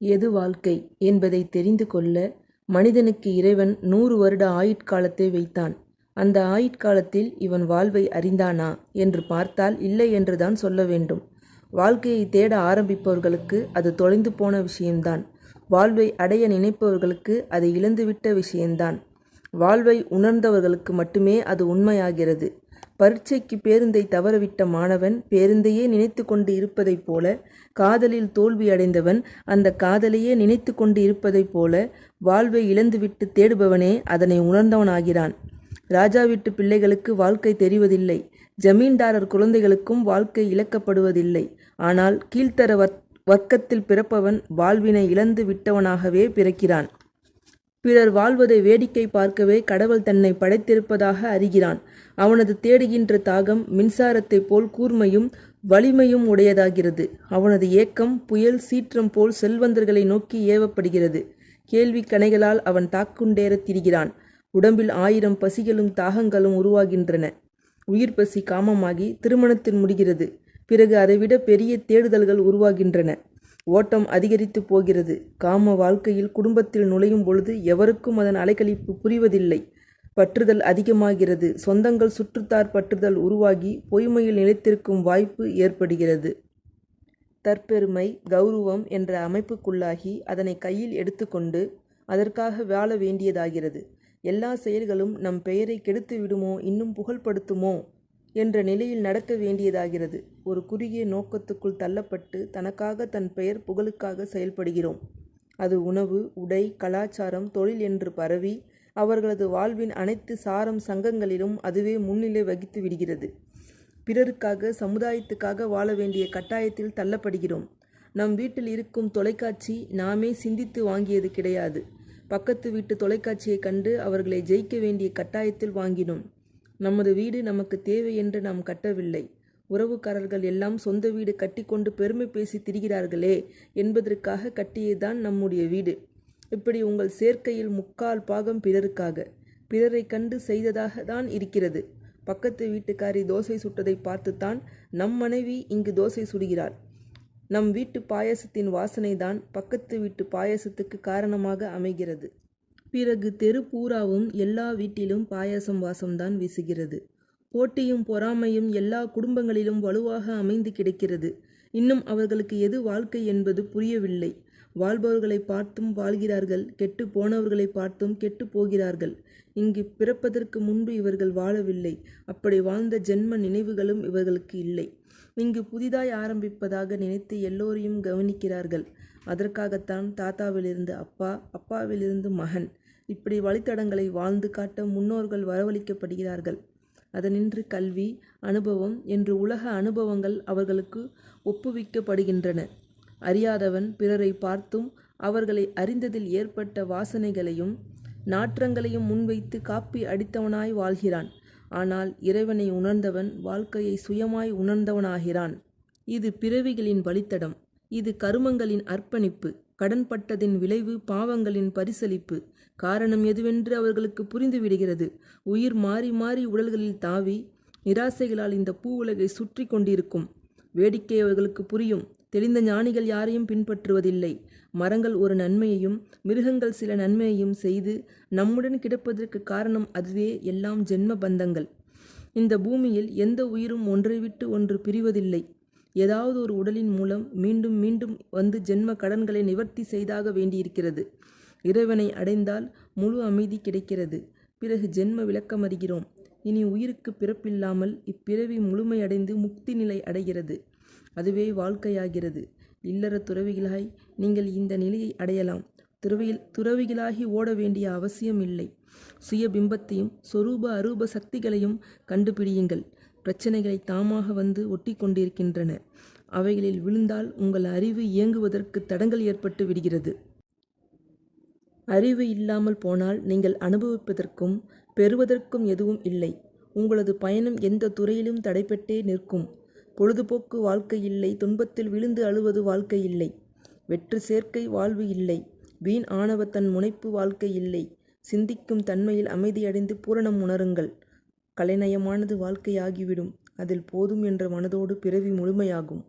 எது வாழ்க்கை என்பதை தெரிந்து கொள்ள மனிதனுக்கு இறைவன் நூறு வருட ஆயுட்காலத்தை வைத்தான். அந்த ஆயுட்காலத்தில் இவன் வாழ்வை அறிந்தானா என்று பார்த்தால் இல்லை என்றுதான் சொல்ல வேண்டும். வாழ்க்கையை தேட ஆரம்பிப்பவர்களுக்கு அது தொலைந்து போன விஷயம்தான். வாழ்வை அடைய நினைப்பவர்களுக்கு அதை இழந்துவிட்ட விஷயம்தான். வாழ்வை உணர்ந்தவர்களுக்கு மட்டுமே அது உண்மையாகிறது. பரீட்சைக்கு பேருந்தை தவறவிட்ட மாணவன் பேருந்தையே நினைத்து கொண்டு இருப்பதைப் போல காதலில் தோல்வி அடைந்தவன் அந்த காதலையே நினைத்து கொண்டு இருப்பதைப் போல வாழ்வை இழந்துவிட்டு தேடுபவனே அதனை உணர்ந்தவனாகிறான். ராஜா வீட்டு பிள்ளைகளுக்கு வாழ்க்கை தெரிவதில்லை. ஜமீன்தாரர் குழந்தைகளுக்கும் வாழ்க்கை இழக்கப்படுவதில்லை. ஆனால் கீழ்த்தர வர்க்கத்தில் பிறப்பவன் வாழ்வினை இழந்து விட்டவனாகவே பிறக்கிறான். பிறர் வாழ்வதை வேடிக்கை பார்க்கவே கடவுள் தன்னை படைத்திருப்பதாக அறிகிறான். அவனது தேடுகின்ற தாகம் மின்சாரத்தைப் போல் கூர்மையும் வலிமையும் உடையதாகிறது. அவனது ஏக்கம் புயல் சீற்றம் போல் செல்வந்தர்களை நோக்கி ஏவப்படுகிறது. கேள்வி கணைகளால் அவன் தாக்குண்டேறத் திரிகிறான். உடம்பில் ஆயிரம் பசிகளும் தாகங்களும் உருவாகின்றன. உயிர் பசி காமமாகி திருமணத்தில் முடிகிறது. பிறகு அதைவிட பெரிய தேடுதல்கள் உருவாகின்றன. ஓட்டம் அதிகரித்துப் போகிறது. காம வாழ்க்கையில் குடும்பத்தில் நுழையும் பொழுது எவருக்கும் அதன் அலைக்கழிப்பு புரிவதில்லை. பற்றுதல் அதிகமாகிறது. சொந்தங்கள் சுற்றுத்தார் பற்றுதல் உருவாகி பொய்மையில் நிலைத்திருக்கும் வாய்ப்பு ஏற்படுகிறது. தற்பெருமை கௌரவம் என்ற அமைப்புக்குள்ளாகி அதனை கையில் எடுத்துக்கொண்டு அதற்காக வாழ வேண்டியதாகிறது. எல்லா செயல்களும் நம் பெயரை கெடுத்து விடுமோ இன்னும் புகழ்படுத்துமோ என்ற நிலையில் நடக்க வேண்டியதாகிறது. ஒரு குறுகிய நோக்கத்துக்குள் தள்ளப்பட்டு தனக்காக தன் பெயர் புகழுக்காக செயல்படுகிறோம். அது உணவு உடை கலாச்சாரம் தொழில் என்று பரவி அவர்களது வாழ்வின் அனைத்து சாரம் சங்கங்களிலும் அதுவே முன்னிலை வகித்து விடுகிறது. பிறருக்காக சமுதாயத்துக்காக வாழ வேண்டிய கட்டாயத்தில் தள்ளப்படுகிறோம். நம் வீட்டில் இருக்கும் தொலைக்காட்சி நாமே சிந்தித்து வாங்கியது கிடையாது. பக்கத்து வீட்டு தொலைக்காட்சியைக் கண்டு அவர்களை ஜெயிக்க வேண்டிய கட்டாயத்தில் வாங்கினோம். நமது வீடு நமக்கு தேவை என்று நாம் கட்டவில்லை. உறவுக்காரர்கள் எல்லாம் சொந்த வீடு கட்டிக்கொண்டு பெருமை பேசி திரிகிறார்களே என்பதற்காக கட்டியதுதான் நம்முடைய வீடு. இப்படி உங்கள் சேர்க்கையில் முக்கால் பாகம் பிறருக்காக. பிறரைக் கண்டு செய்ததாக தான் இருக்கிறது. பக்கத்து வீட்டுக்காரி தோசை சுட்டதைப் பார்த்துத்தான் நம் மனைவி இங்கு தோசை சுடுகிறாள். நம் வீட்டு பாயாசத்தின் வாசனைதான் பக்கத்து வீட்டு பாயாசத்துக்கு காரணமாக அமைகிறது. பிறகு தெரு பூராவும் எல்லா வீட்டிலும் பாயாசம் வாசம்தான் வீசுகிறது. போட்டியும் பொறாமையும் எல்லா குடும்பங்களிலும் வலுவாக அமைந்து கிடக்கிறது. இன்னும் அவர்களுக்கு எது வாழ்க்கை என்பது புரியவில்லை. வாழ்பவர்களை பார்த்தும் வாழ்கிறார்கள் கெட்டு போனவர்களை பார்த்தும் கெட்டுப் போகிறார்கள். இங்கு பிறப்பதற்கு முன்பு இவர்கள் வாழவில்லை. அப்படி வாழ்ந்த ஜென்ம நினைவுகளும் இவர்களுக்கு இல்லை. இங்கு புதிதாய் ஆரம்பிப்பதாக நினைத்து எல்லோரையும் கவனிக்கிறார்கள். அதற்காகத்தான் தாத்தாவிலிருந்து அப்பா அப்பாவிலிருந்து மகன் இப்படி வழித்தடங்களை வாழ்ந்து காட்ட முன்னோர்கள் வரவழைக்கப்படுகிறார்கள். அதனின்று கல்வி அனுபவம் என்று உலக அனுபவங்கள் அவர்களுக்கு ஒப்புவிக்கப்படுகின்றன. அறியாதவன் பிறரை பார்த்தும் அவர்களை அறிந்ததில் ஏற்பட்ட வாசனைகளையும் நாற்றங்களையும் முன்வைத்து காப்பி அடித்தவனாய் வாழ்கிறான். ஆனால் இறைவனை உணர்ந்தவன் வாழ்க்கையை சுயமாய் உணர்ந்தவனாகிறான். இது பிறவிகளின் வழித்தடம். இது கருமங்களின் அர்ப்பணிப்பு. கடன்பட்டதின் விளைவு பாவங்களின் பரிசளிப்பு. காரணம் எதுவென்று அவர்களுக்கு புரிந்துவிடுகிறது. உயிர் மாறி மாறி உடல்களில் தாவி நிராசைகளால் இந்த பூ உலகை சுற்றி கொண்டிருக்கும். வேடிக்கை அவர்களுக்கு புரியும். தெளிந்த ஞானிகள் யாரையும் பின்பற்றுவதில்லை. மரங்கள் ஒரு நன்மையையும் மிருகங்கள் சில நன்மையையும் செய்து நம்முடன் கிடப்பதற்கு காரணம் அதுவே எல்லாம் ஜென்ம பந்தங்கள். இந்த பூமியில் எந்த உயிரும் ஒன்றை விட்டு ஒன்று பிரிவதில்லை. ஏதாவது ஒரு உடலின் மூலம் மீண்டும் மீண்டும் வந்து ஜென்ம கடன்களை நிவர்த்தி செய்தாக வேண்டியிருக்கிறது. இறைவனை அடைந்தால் முழு அமைதி கிடைக்கிறது. பிறகு ஜென்ம விலக்கமறிகிறோம். இனி உயிருக்கு பிறப்பில்லாமல் இப்பிறவி முழுமையடைந்து முக்தி நிலை அடைகிறது. அதுவே வாழ்க்கையாகிறது. இல்லற துறவிகளாய் நீங்கள் இந்த நிலையை அடையலாம். துறவிகளாகி ஓட வேண்டிய அவசியம் இல்லை. சுய பிம்பத்தையும் சொரூப அரூப சக்திகளையும் கண்டுபிடியுங்கள். பிரச்சனைகளை தாமாக வந்து ஒட்டிக் கொண்டிருக்கின்றன. அவைகளில் விழுந்தால் உங்கள் அறிவு இயங்குவதற்குத் தடங்கல் ஏற்பட்டு விடுகிறது. அறிவு இல்லாமல் போனால் நீங்கள் அனுபவிப்பதற்கும் பெறுவதற்கும் எதுவும் இல்லை. உங்களது பயணம் எந்த துறையிலும் தடைப்பட்டே நிற்கும். பொழுதுபோக்கு வாழ்க்கை இல்லை துன்பத்தில் விழுந்து அழுவது வாழ்க்கை இல்லை. வெற்று சேர்க்கை வாழ்வு இல்லை. வீண் ஆணவத்தன் தன் முனைப்பு வாழ்க்கை இல்லை. சிந்திக்கும் தன்மையில் அமைதியடைந்து பூரணம் உணருங்கள். கலைநயமானது வாழ்க்கையாகிவிடும். அதில் போதும் என்ற மனதோடு பிறவி முழுமையாகும்.